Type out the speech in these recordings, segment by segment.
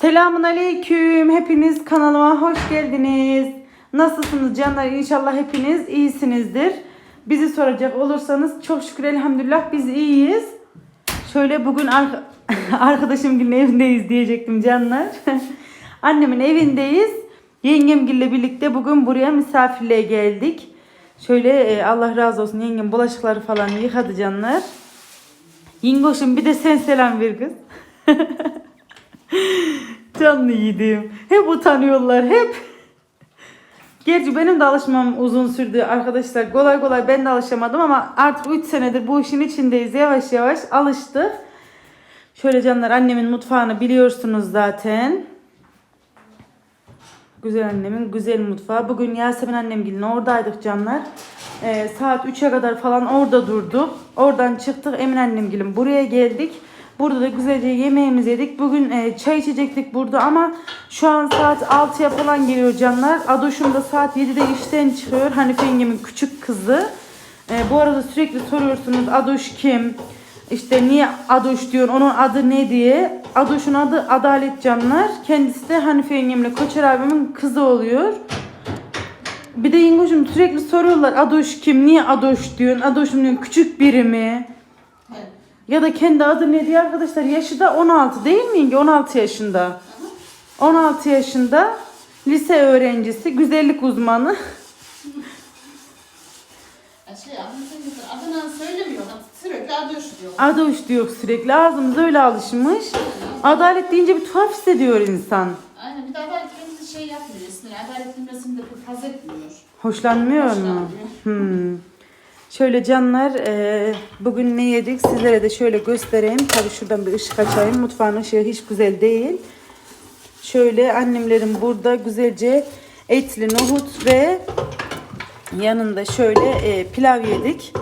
Selamun aleyküm. Hepiniz kanalıma hoş geldiniz. Nasılsınız canlar? İnşallah hepiniz iyisinizdir. Bizi soracak olursanız çok şükür elhamdülillah biz iyiyiz. Şöyle bugün ar- arkadaşımgilin evindeyiz diyecektim canlar. Annemin evindeyiz. Yengemgille birlikte bugün buraya misafirliğe geldik. Şöyle e, Allah razı olsun yengem bulaşıkları falan yıkadı canlar. Yingoş'um bir de sen selam ver kız. Canlı yiğidim. Hep utanıyorlar hep. Gerçi benim de alışmam uzun sürdü arkadaşlar. Kolay kolay ben de alışamadım ama artık 3 senedir bu işin içindeyiz. Yavaş yavaş alıştık. Şöyle canlar annemin mutfağını biliyorsunuz zaten. Güzel annemin güzel mutfağı. Bugün Yasemin annemgilin oradaydık canlar. Ee, saat 3'e kadar falan orada durduk. Oradan çıktık Emin annemgilin buraya geldik. Burada da güzelce yemeğimizi yedik. Bugün e, çay içecektik burada ama şu an saat 6'ya falan geliyor canlar. Adoşum da saat 7'de işten çıkıyor. Hanife yengemin küçük kızı. E, bu arada sürekli soruyorsunuz Adoş kim? İşte niye Adoş diyor, onun adı ne diye. Adoş'un adı Adalet Canlar. Kendisi de Hanife yengemle Koçer abimin kızı oluyor. Bir de Yengoş'um sürekli soruyorlar Adoş kim, niye Adoş diyorsun? Adoş'um diyorsun küçük biri mi? Evet. Ya da kendi adı ne diye arkadaşlar yaşı da 16 değil mi Yenge? 16 yaşında. 16 yaşında lise öğrencisi, güzellik uzmanı. Şey adını, adını söylemiyor. Sürekli adoş diyor. Adoş diyor sürekli ağzımız öyle alışmış. Adalet deyince bir tuhaf hissediyor insan. Aynen bir de adalet kelimesi şey yapmıyor. Adalet kelimesini de pek haz etmiyor. Hoşlanmıyor mu? Hoşlanmıyor. Hmm. Şöyle canlar e, bugün ne yedik sizlere de şöyle göstereyim. Tabii şuradan bir ışık açayım. Mutfağın ışığı hiç güzel değil. Şöyle annemlerin burada güzelce etli nohut ve yanında şöyle e, pilav yedik.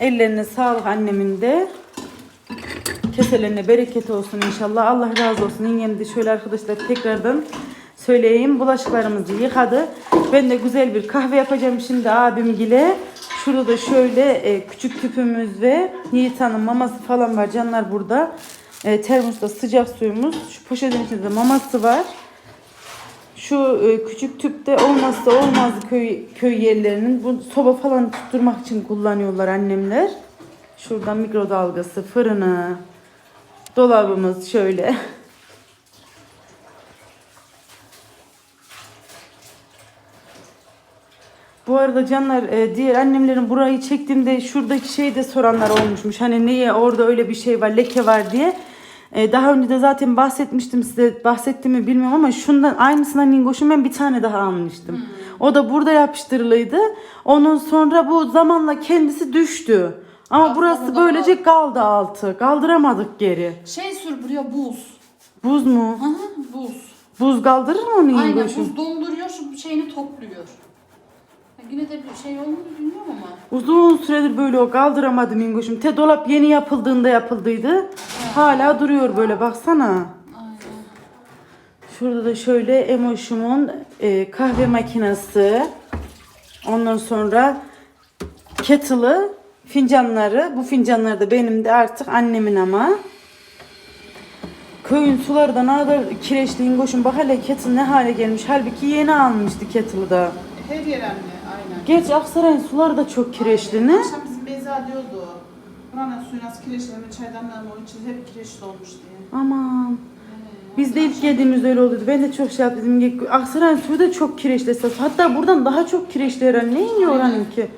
Ellerine sağlık annemin de. Keselerine bereket olsun inşallah. Allah razı olsun. Yengem de şöyle arkadaşlar tekrardan söyleyeyim. Bulaşıklarımızı yıkadı. Ben de güzel bir kahve yapacağım şimdi abimgile. Şurada da şöyle e, küçük tüpümüz ve Yiğit Hanım maması falan var. Canlar burada. E, termosta sıcak suyumuz. Şu poşetin içinde maması var. Şu e, küçük tüpte olmazsa olmaz köy köy yerlerinin bu soba falan tutturmak için kullanıyorlar annemler. Şuradan mikrodalgası, fırını, dolabımız şöyle. Bu arada canlar e, diğer annemlerin burayı çektiğimde şuradaki şeyi de soranlar olmuşmuş. Hani niye orada öyle bir şey var, leke var diye. E, daha önce de zaten bahsetmiştim size. Bahsettim mi bilmiyorum ama şundan aynısından Ningoş'un ben bir tane daha almıştım. O da burada yapıştırılıydı. Onun sonra bu zamanla kendisi düştü. Ama Aslında burası böylece kaldı altı. Kaldıramadık geri. Şey sür buraya buz. Buz mu? Hı hı buz. Buz kaldırır mı onu Aynen Ningoş'un? buz donduruyor şu şeyini topluyor. Yine de bir şey olmadı bilmiyorum ama. Uzun süredir böyle o kaldıramadım Mingoş'um. Te dolap yeni yapıldığında yapıldıydı. Hala duruyor böyle baksana. Aynen. Şurada da şöyle Emoş'umun e, kahve makinesi. Ondan sonra kettle'ı, fincanları. Bu fincanlar da benim de artık annemin ama. Köyün suları da ne kadar kireçli Mingoş'um. Bak hele kettle ne hale gelmiş. Halbuki yeni almıştı kettle'ı da. Her yer anne. Gerçi Aksaray'ın suları da çok kireçli ne? Akşam bizim Beyza diyordu. Buranın suyu nasıl kireçlenme çaydanların o içi hep kireçli olmuş diye. Aman. Biz de ilk geldiğimizde öyle oldu. Ben de çok şey yaptım. dedim. Aksaray'ın suyu da çok kireçli esas. Hatta buradan daha çok kireçli herhalde. Ne iniyor oranın ki?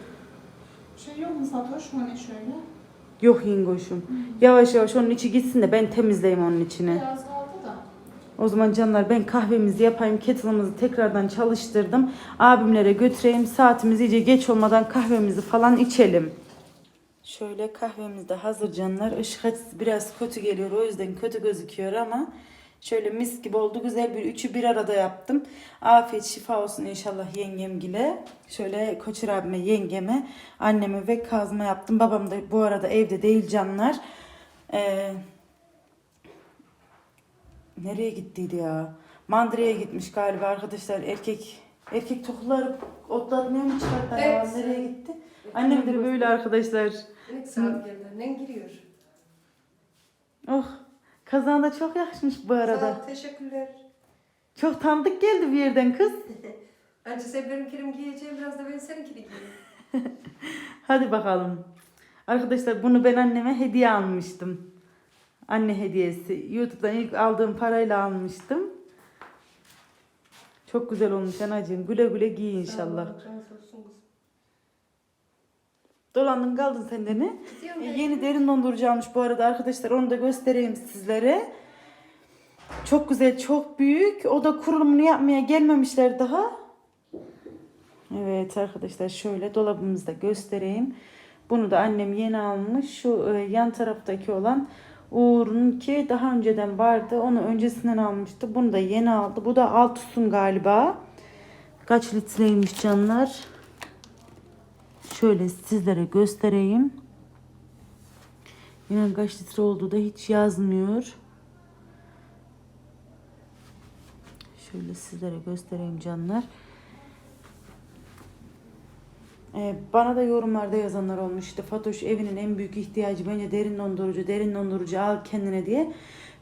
Şey yok mu Satoş mu ne şöyle? Yok Hingoş'um. Yavaş yavaş onun içi gitsin de ben temizleyeyim onun içini. Biraz. O zaman canlar ben kahvemizi yapayım. Kettle'ımızı tekrardan çalıştırdım. Abimlere götüreyim. Saatimiz iyice geç olmadan kahvemizi falan içelim. Şöyle kahvemiz de hazır canlar. Işık biraz kötü geliyor. O yüzden kötü gözüküyor ama şöyle mis gibi oldu. Güzel bir üçü bir arada yaptım. Afiyet şifa olsun inşallah yengemgile. Şöyle Koçer abime, yengeme, anneme ve kazma yaptım. Babam da bu arada evde değil canlar. Ee, Nereye gittiydi ya? Mandıra'ya gitmiş galiba arkadaşlar. Erkek erkek tokları otlatmaya mı çıkarttı? Evet. acaba? Nereye gitti? Annem de böyle arkadaşlar. Ne saat yerlerinden giriyor. Oh Kazağın da çok yakışmış bu arada. Sağ ol, teşekkürler. Çok tanıdık geldi bir yerden kız. Önce sen benimkini giyeceğim, biraz da ben seninkini giyeyim. Hadi bakalım. Arkadaşlar bunu ben anneme hediye almıştım. Anne hediyesi. YouTube'dan ilk aldığım parayla almıştım. Çok güzel olmuş anacığım. Güle güle giy inşallah. Dolandın kaldın sen de ne? E. Yeni derin dondurucu almış bu arada arkadaşlar. Onu da göstereyim sizlere. Çok güzel, çok büyük. O da kurulumunu yapmaya gelmemişler daha. Evet arkadaşlar şöyle dolabımızda göstereyim. Bunu da annem yeni almış. Şu e, yan taraftaki olan Uğur'un ki daha önceden vardı. Onu öncesinden almıştı. Bunu da yeni aldı. Bu da Altus'un galiba. Kaç litreymiş canlar? Şöyle sizlere göstereyim. Yine kaç litre olduğu da hiç yazmıyor. Şöyle sizlere göstereyim canlar. Ee, bana da yorumlarda yazanlar olmuş işte Fatoş evinin en büyük ihtiyacı bence derin dondurucu derin dondurucu al kendine diye.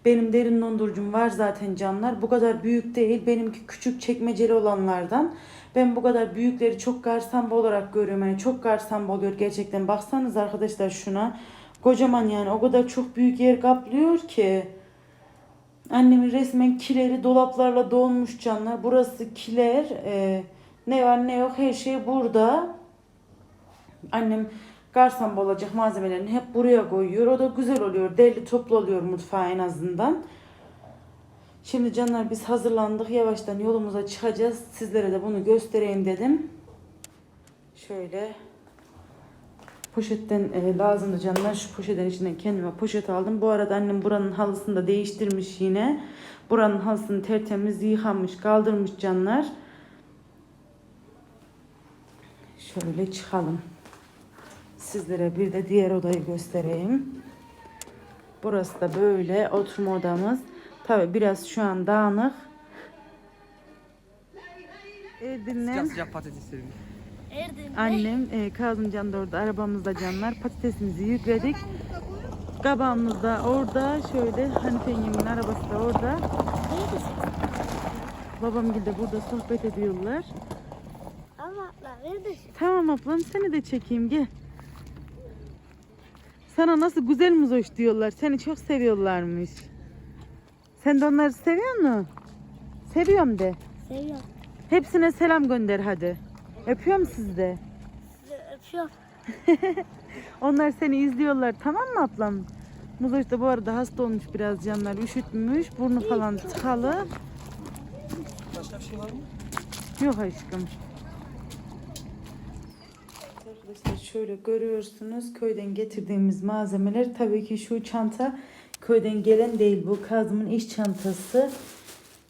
Benim derin dondurucum var zaten canlar. Bu kadar büyük değil. Benimki küçük çekmeceli olanlardan. Ben bu kadar büyükleri çok garsamba olarak görüyorum. Yani çok garsamba oluyor gerçekten. Baksanız arkadaşlar şuna. Kocaman yani o kadar çok büyük yer kaplıyor ki. Annemin resmen kileri dolaplarla dolmuş canlar. Burası kiler. Ee, ne var ne yok her şey burada. Annem garsamba olacak malzemelerini hep buraya koyuyor. O da güzel oluyor. Derli toplu oluyor mutfağı en azından. Şimdi canlar biz hazırlandık. Yavaştan yolumuza çıkacağız. Sizlere de bunu göstereyim dedim. Şöyle poşetten e, lazımdı canlar. Şu poşetin içinden kendime poşet aldım. Bu arada annem buranın halısını da değiştirmiş yine. Buranın halısını tertemiz yıkamış, kaldırmış canlar. Şöyle çıkalım. Sizlere bir de diğer odayı göstereyim. Burası da böyle oturma odamız. Tabi biraz şu an dağınık. Erdin'le Sıcak annem e, Kazımcan da orada arabamızda canlar patatesimizi yükledik. Kabağımız da orada şöyle Hanife yengemin arabası da orada. Babam de burada sohbet ediyorlar. Ama abla neredesin? Tamam ablam seni de çekeyim gel. Sana nasıl güzel muzoş diyorlar. Seni çok seviyorlarmış. Sen de onları seviyor musun? Seviyorum de. Seviyorum. Hepsine selam gönder hadi. Öpüyorum sizi de. Sizi öpüyorum. Onlar seni izliyorlar tamam mı ablam? Muzoş da bu arada hasta olmuş biraz canlar. Üşütmüş. Burnu falan tıkalı. Başka bir şey var mı? Yok aşkım. Arkadaşlar şöyle görüyorsunuz köyden getirdiğimiz malzemeler tabii ki şu çanta köyden gelen değil bu Kazım'ın iş çantası.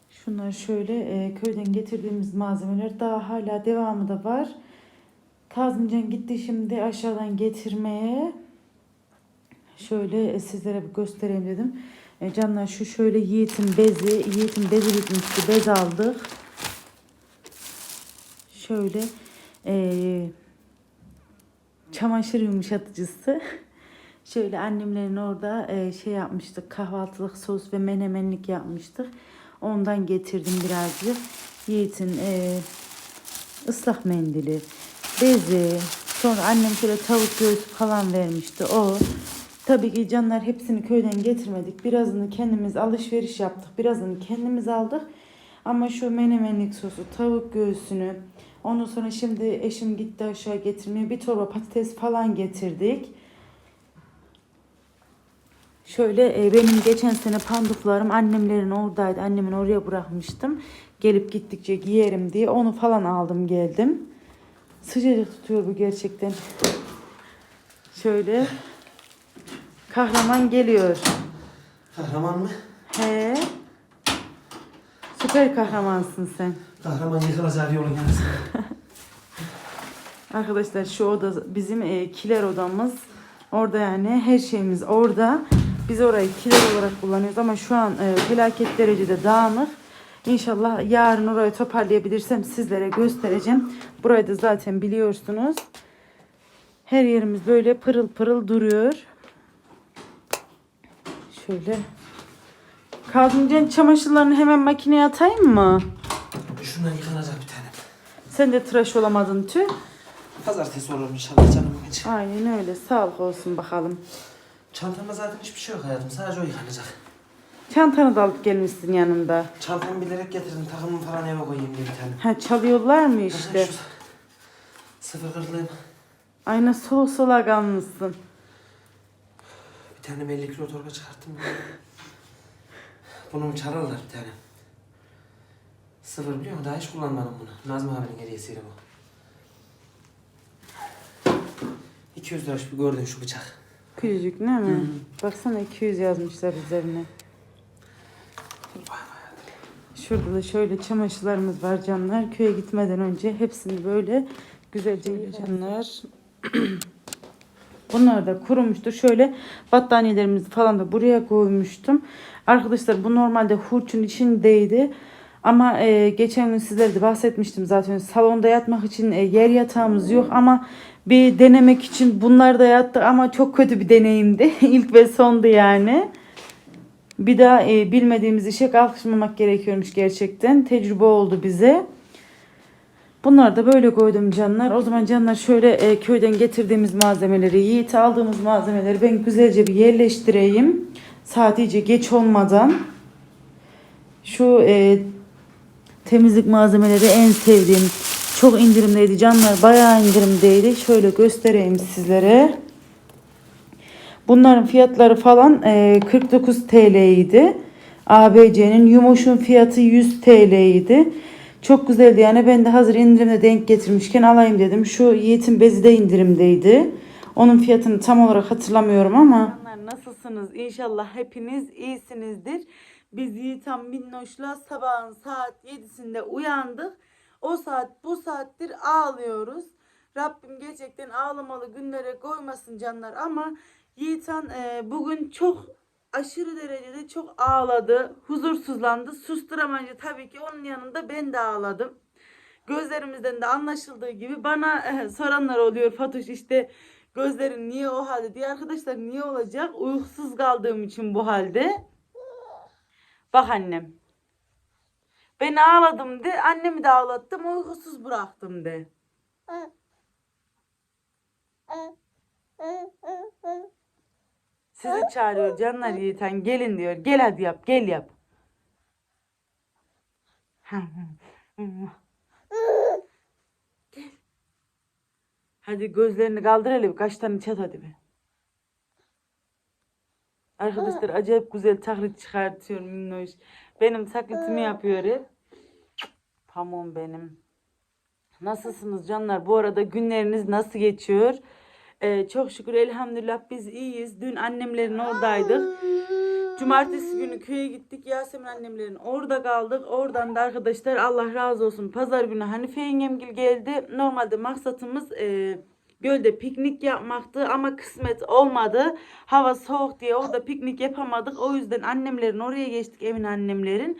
Şunlar şöyle e, köyden getirdiğimiz malzemeler daha hala devamı da var. Kazımcan gitti şimdi aşağıdan getirmeye. Şöyle e, sizlere bir göstereyim dedim. E, canlar şu şöyle Yiğit'in bezi, Yiğit'in bezi bitmişti. Bez aldık. Şöyle eee çamaşır yumuşatıcısı. Şöyle annemlerin orada eee, şey yapmıştık. Kahvaltılık sos ve menemenlik yapmıştık. Ondan getirdim birazcık. Yiğit'in eee ıslak mendili, bezi. Sonra annem şöyle tavuk göğsü falan vermişti. O. Tabii ki canlar hepsini köyden getirmedik. Birazını kendimiz alışveriş yaptık. Birazını kendimiz aldık. Ama şu menemenlik sosu, tavuk göğsünü, ondan sonra şimdi eşim gitti aşağı getirmeye bir torba patates falan getirdik. Şöyle e, benim geçen sene panduflarım annemlerin oradaydı. Annemin oraya bırakmıştım. Gelip gittikçe giyerim diye onu falan aldım geldim. Sıcacık tutuyor bu gerçekten. Şöyle kahraman geliyor. Kahraman mı? He. Süper kahramansın sen. Kahraman yıkılacak yolun yarısında. Arkadaşlar şu oda bizim e, kiler odamız. Orada yani her şeyimiz orada. Biz orayı kiler olarak kullanıyoruz ama şu an e, felaket derecede dağınık. İnşallah yarın orayı toparlayabilirsem sizlere göstereceğim. Burayı da zaten biliyorsunuz. Her yerimiz böyle pırıl pırıl duruyor. Şöyle Kazımcan çamaşırlarını hemen makineye atayım mı? Şundan yıkanacak bir tane. Sen de tıraş olamadın tüh. Pazartesi olur inşallah canım için. Aynen öyle. Sağlık olsun bakalım. Çantamda zaten hiçbir şey yok hayatım. Sadece o yıkanacak. Çantanı da alıp gelmişsin yanında. Çantamı bilerek getirdim. Takımımı falan eve koyayım diye bir tane. Ha çalıyorlar mı işte? Şu Sıfır kırılığım. Ayna sola sola kalmışsın. Bir tane 50 kilo torba çıkarttım. Bunu çalarlar bir tane. Sıfır biliyor musun? Daha hiç kullanmadım bunu. Nazım abinin hediyesiydi bu. 200 lira şu gördün şu bıçak. Küçücük değil mi? Baksana 200 yazmışlar üzerine. Şurada da şöyle çamaşırlarımız var canlar. Köye gitmeden önce hepsini böyle güzelce canlar. Bunlar da kurumuştur. Şöyle battaniyelerimizi falan da buraya koymuştum. Arkadaşlar bu normalde hurçun içindeydi. Ama e, geçen gün sizlere de bahsetmiştim zaten salonda yatmak için e, yer yatağımız yok ama bir denemek için bunlar da yattık ama çok kötü bir deneyimdi. İlk ve sondu yani. Bir daha e, bilmediğimiz işe kalkışmamak gerekiyormuş gerçekten. Tecrübe oldu bize. Bunları da böyle koydum canlar. O zaman canlar şöyle e, köyden getirdiğimiz malzemeleri, Yiğit aldığımız malzemeleri ben güzelce bir yerleştireyim. İyice geç olmadan. Şu e, temizlik malzemeleri en sevdiğim. Çok indirimdeydi canlar. Bayağı indirimdeydi. Şöyle göstereyim sizlere. Bunların fiyatları falan e, 49 TL idi. ABC'nin yumuşun fiyatı 100 TL idi. Çok güzeldi yani ben de hazır indirimde denk getirmişken alayım dedim. Şu Yiğit'in bezi de indirimdeydi. Onun fiyatını tam olarak hatırlamıyorum ama. Nasılsınız? İnşallah hepiniz iyisinizdir. Biz Yiğitan Minnoş'la sabahın saat 7'sinde uyandık. O saat bu saattir ağlıyoruz. Rabbim gerçekten ağlamalı günlere koymasın canlar ama Yiğitan e, bugün çok aşırı derecede çok ağladı. Huzursuzlandı. Susturamayınca tabii ki onun yanında ben de ağladım. Gözlerimizden de anlaşıldığı gibi bana e, soranlar oluyor. Fatoş işte gözlerin niye o halde diye. Arkadaşlar niye olacak? Uykusuz kaldığım için bu halde. Bak annem. Ben ağladım de. Annemi de ağlattım. Uykusuz bıraktım de. Sizi çağırıyor canlar Yiğiten. Gelin diyor. Gel hadi yap. Gel yap. Gel. Hadi gözlerini kaldır hele bir kaç tane çat hadi bir. Arkadaşlar acayip güzel taklit çıkartıyor minnoş. Benim taklitimi yapıyor hep. Pamuğum benim. Nasılsınız canlar? Bu arada günleriniz nasıl geçiyor? Ee, çok şükür elhamdülillah biz iyiyiz. Dün annemlerin oradaydık. Cumartesi günü köye gittik. Yasemin annemlerin orada kaldık. Oradan da arkadaşlar Allah razı olsun. Pazar günü Hanife yengemgil geldi. Normalde maksatımız e, gölde piknik yapmaktı ama kısmet olmadı. Hava soğuk diye orada piknik yapamadık. O yüzden annemlerin oraya geçtik evin annemlerin.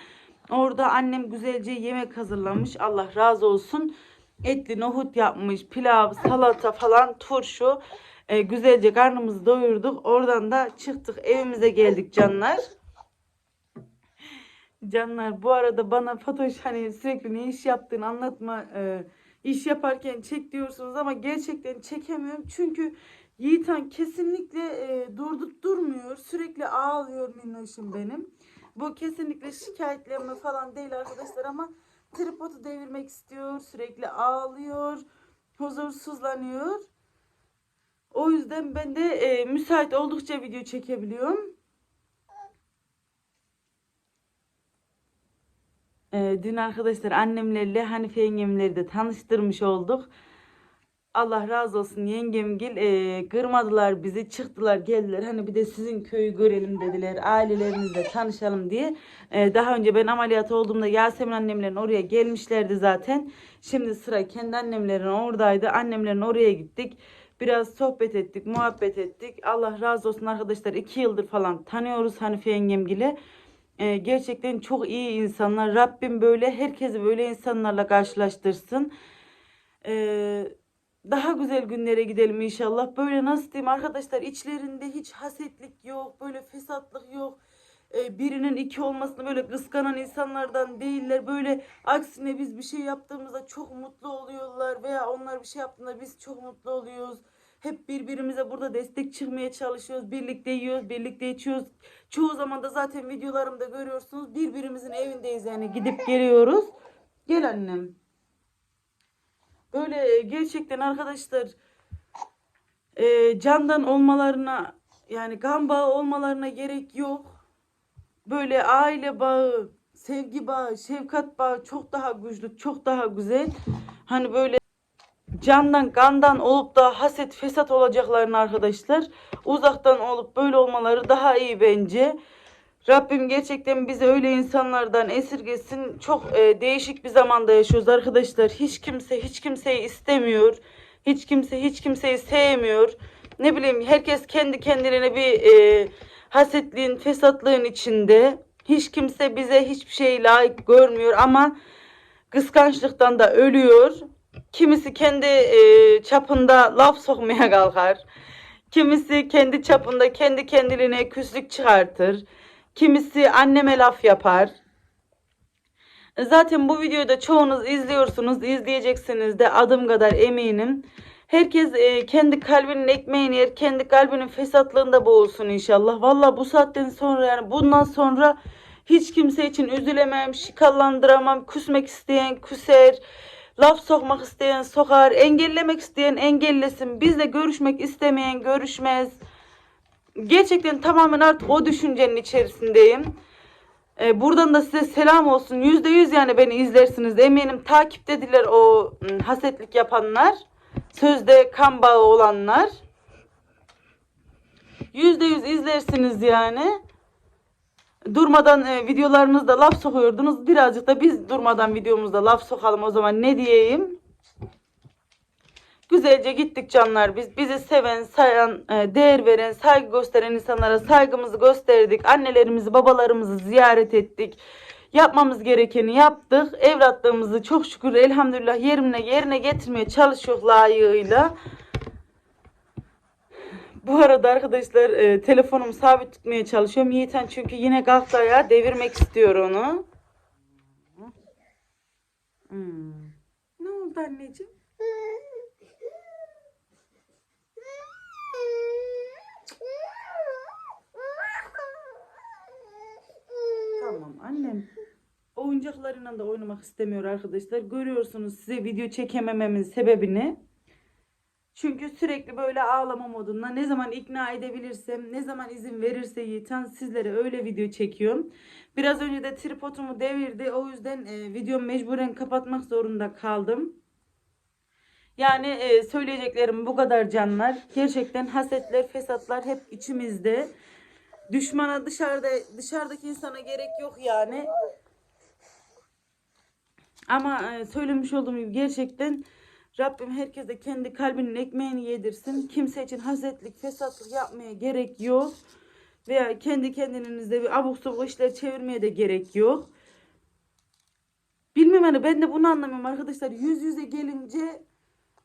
Orada annem güzelce yemek hazırlamış. Allah razı olsun. Etli nohut yapmış, pilav, salata falan, turşu. E, güzelce karnımızı doyurduk. Oradan da çıktık evimize geldik canlar. Canlar bu arada bana Fatoş hani sürekli ne iş yaptığını anlatma. e, iş yaparken çek diyorsunuz ama gerçekten çekemiyorum. Çünkü Yiğitan kesinlikle e, durdup durmuyor. Sürekli ağlıyor minnoşum benim. Bu kesinlikle şikayetlenme falan değil arkadaşlar ama tripodu devirmek istiyor. Sürekli ağlıyor. Huzursuzlanıyor. O yüzden ben de e, müsait oldukça video çekebiliyorum. E, dün arkadaşlar annemlerle Hanife yengemleri de tanıştırmış olduk. Allah razı olsun yengemgil e, kırmadılar bizi çıktılar geldiler hani bir de sizin köyü görelim dediler ailelerinizle tanışalım diye. E, daha önce ben ameliyat olduğumda Yasemin annemlerin oraya gelmişlerdi zaten. Şimdi sıra kendi annemlerin oradaydı annemlerin oraya gittik. Biraz sohbet ettik muhabbet ettik. Allah razı olsun arkadaşlar iki yıldır falan tanıyoruz Hanife yengemgili. E, gerçekten çok iyi insanlar. Rabbim böyle herkesi böyle insanlarla karşılaştırsın. Eee daha güzel günlere gidelim inşallah. Böyle nasıl diyeyim arkadaşlar içlerinde hiç hasetlik yok. Böyle fesatlık yok. e, birinin iki olmasını böyle kıskanan insanlardan değiller. Böyle aksine biz bir şey yaptığımızda çok mutlu oluyorlar veya onlar bir şey yaptığında biz çok mutlu oluyoruz. Hep birbirimize burada destek çıkmaya çalışıyoruz. Birlikte yiyoruz, birlikte içiyoruz. Çoğu zaman da zaten videolarımda görüyorsunuz. Birbirimizin evindeyiz yani gidip geliyoruz. Gel annem. Böyle gerçekten arkadaşlar e, candan olmalarına yani kan bağı olmalarına gerek yok. Böyle aile bağı, sevgi bağı, şefkat bağı çok daha güçlü, çok daha güzel. Hani böyle candan kandan olup da haset fesat olacaklarını arkadaşlar uzaktan olup böyle olmaları daha iyi bence. Rabbim gerçekten bizi öyle insanlardan esirgesin. Çok e, değişik bir zamanda yaşıyoruz arkadaşlar. Hiç kimse hiç kimseyi istemiyor. Hiç kimse hiç kimseyi sevmiyor. Ne bileyim herkes kendi kendine bir e, hasetliğin, fesatlığın içinde. Hiç kimse bize hiçbir şey layık görmüyor ama kıskançlıktan da ölüyor. Kimisi kendi e, çapında laf sokmaya kalkar. Kimisi kendi çapında kendi kendine küslük çıkartır. Kimisi anneme laf yapar. Zaten bu videoyu da çoğunuz izliyorsunuz, izleyeceksiniz de adım kadar eminim. Herkes e, kendi kalbinin ekmeğini yer, kendi kalbinin fesatlığında boğulsun inşallah. Valla bu saatten sonra yani bundan sonra hiç kimse için üzülemem, şikallandıramam, küsmek isteyen küser, laf sokmak isteyen sokar, engellemek isteyen engellesin. Bizle görüşmek istemeyen görüşmez. Gerçekten tamamen artık o düşüncenin içerisindeyim. Ee, buradan da size selam olsun. Yüzde yüz yani beni izlersiniz. Eminim takiptediler o ım, hasetlik yapanlar. Sözde kan bağı olanlar. Yüzde yüz izlersiniz yani. Durmadan e, videolarınızda laf sokuyordunuz. Birazcık da biz durmadan videomuzda laf sokalım o zaman ne diyeyim. Güzelce gittik canlar biz. Bizi seven, sayan, e, değer veren, saygı gösteren insanlara saygımızı gösterdik. Annelerimizi, babalarımızı ziyaret ettik. Yapmamız gerekeni yaptık. Evlatlığımızı çok şükür elhamdülillah yerine yerine getirmeye çalışıyor layığıyla. Bu arada arkadaşlar e, telefonumu sabit tutmaya çalışıyorum. Yiğiten çünkü yine kalktı ayağa devirmek istiyor onu. Hmm. Ne oldu anneciğim? Tamam annem. Oyuncaklarıyla da oynamak istemiyor arkadaşlar. Görüyorsunuz size video çekemememin sebebini. Çünkü sürekli böyle ağlama modunda ne zaman ikna edebilirsem, ne zaman izin verirse Yiğitan sizlere öyle video çekiyorum. Biraz önce de tripodumu devirdi. O yüzden e, videomu mecburen kapatmak zorunda kaldım. Yani e, söyleyeceklerim bu kadar canlar. Gerçekten hasetler, fesatlar hep içimizde. Düşmana dışarıda dışarıdaki insana gerek yok yani. Ama e, söylemiş olduğum gibi gerçekten Rabbim herkese kendi kalbinin ekmeğini yedirsin. Kimse için hasetlik, fesatlık yapmaya gerek yok. Veya kendi kendinizde bir abuk sabuk işler çevirmeye de gerek yok. Bilmem hani ben de bunu anlamıyorum arkadaşlar. Yüz yüze gelince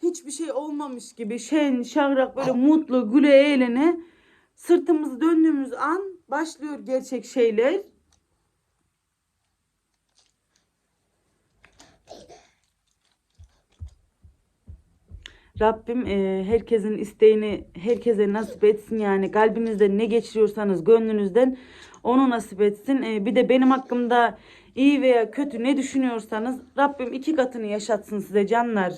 hiçbir şey olmamış gibi şen, şavrak böyle mutlu, güle eğlene sırtımızı döndüğümüz an başlıyor gerçek şeyler. Rabbim e, herkesin isteğini herkese nasip etsin yani kalbinizde ne geçiriyorsanız gönlünüzden onu nasip etsin. E, bir de benim hakkımda iyi veya kötü ne düşünüyorsanız Rabbim iki katını yaşatsın size canlar.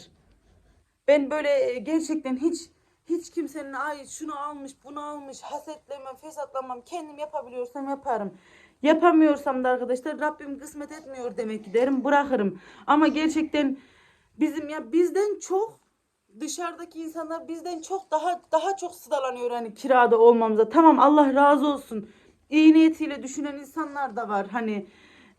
Ben böyle e, gerçekten hiç hiç kimsenin ay şunu almış bunu almış hasetlemem fesatlamam kendim yapabiliyorsam yaparım. Yapamıyorsam da arkadaşlar Rabbim kısmet etmiyor demek ki derim bırakırım. Ama gerçekten bizim ya bizden çok dışarıdaki insanlar bizden çok daha daha çok sıdalanıyor hani kirada olmamıza. Tamam Allah razı olsun. İyi niyetiyle düşünen insanlar da var. Hani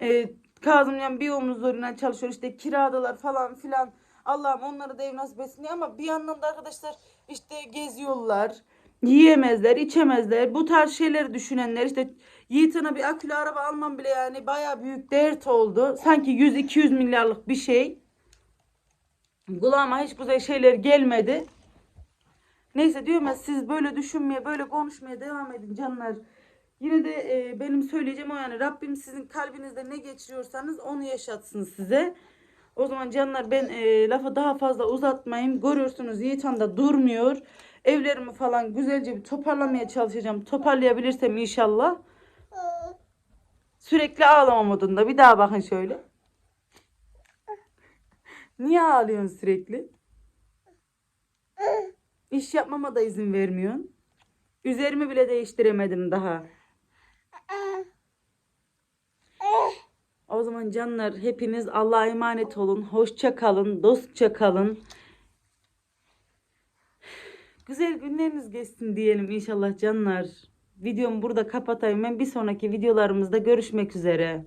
e, Kazımcan bir omuzlarına çalışıyor işte kiradalar falan filan. Allah'ım onları da ev nasip etsin diye ama bir yandan da arkadaşlar işte geziyorlar. Yiyemezler, içemezler. Bu tarz şeyleri düşünenler işte Yiğit'ine bir akülü araba almam bile yani baya büyük dert oldu. Sanki 100-200 milyarlık bir şey. Kulağıma hiç güzel şeyler gelmedi. Neyse diyorum ya siz böyle düşünmeye, böyle konuşmaya devam edin canlar. Yine de e, benim söyleyeceğim o yani Rabbim sizin kalbinizde ne geçiriyorsanız onu yaşatsın size. O zaman canlar ben e, lafı daha fazla uzatmayayım. Görüyorsunuz Yiğitan da durmuyor. Evlerimi falan güzelce bir toparlamaya çalışacağım. Toparlayabilirsem inşallah. Sürekli ağlama modunda. Bir daha bakın şöyle. Niye ağlıyorsun sürekli? İş yapmama da izin vermiyorsun. Üzerimi bile değiştiremedim daha. O zaman canlar hepiniz Allah'a emanet olun. Hoşça kalın, dostça kalın. Güzel günleriniz geçsin diyelim inşallah canlar. Videomu burada kapatayım. Ben bir sonraki videolarımızda görüşmek üzere.